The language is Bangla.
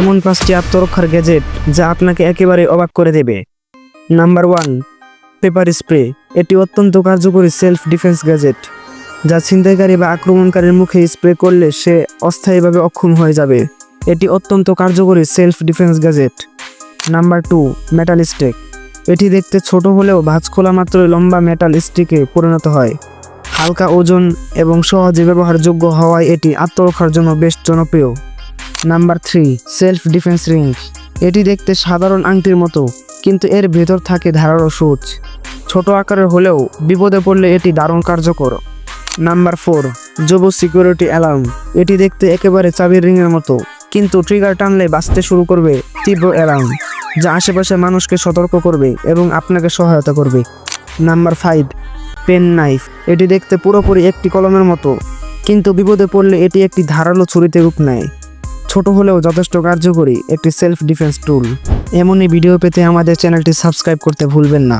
এমন পাঁচটি আত্মরক্ষার গ্যাজেট যা আপনাকে একেবারে অবাক করে দেবে। Number one, pepper spray. এটি অত্যন্ত কার্যকরী সেলফ ডিফেন্স গ্যাজেট, যা ছিনতাইকারী বা আক্রমণকারীর মুখে স্প্রে করলে সে অস্থায়ীভাবে অক্ষম হয়ে যাবে। এটি অত্যন্ত কার্যকরী self defence gadget. Number two, metal stake. এটি দেখতে ছোট হলেও ভাঁজ খোলা মাত্রই লম্বা মেটাল স্টিকে পরিণত হয়। হালকা ওজন এবং সহজে ব্যবহারযোগ্য হওয়ায় এটি আত্মরক্ষার জন্য বেশ জনপ্রিয়। Number three self defence ring এটি দেখতে সাধারণ আংটির মতো, কিন্তু এর ভেতর থাকে ধারালো সূচ। ছোট আকারের হলেও বিপদে পড়লে এটি দারুণ কার্যকর। নাম্বার ফোর জবু সিকিউরিটি অ্যালার্ম এটি দেখতে একেবারে চাবির রিংয়ের মতো, কিন্তু ট্রিগার টানলে বাঁচতে শুরু করবে তীব্র অ্যালার্ম যা আশেপাশের মানুষকে সতর্ক করবে এবং আপনাকে সহায়তা করবে। নাম্বার ফাইভ পেন নাইফ এটি দেখতে পুরোপুরি একটি কলমের মতো, কিন্তু বিপদে পড়লে এটি একটি ধারালো ছুরিতে রূপ নেয়। ছোট হলেও যথেষ্ট কার্যকরী একটি সেলফ ডিফেন্স টুল এমনই ভিডিও পেতে আমাদের চ্যানেলটি সাবস্ক্রাইব করতে ভুলবেন না।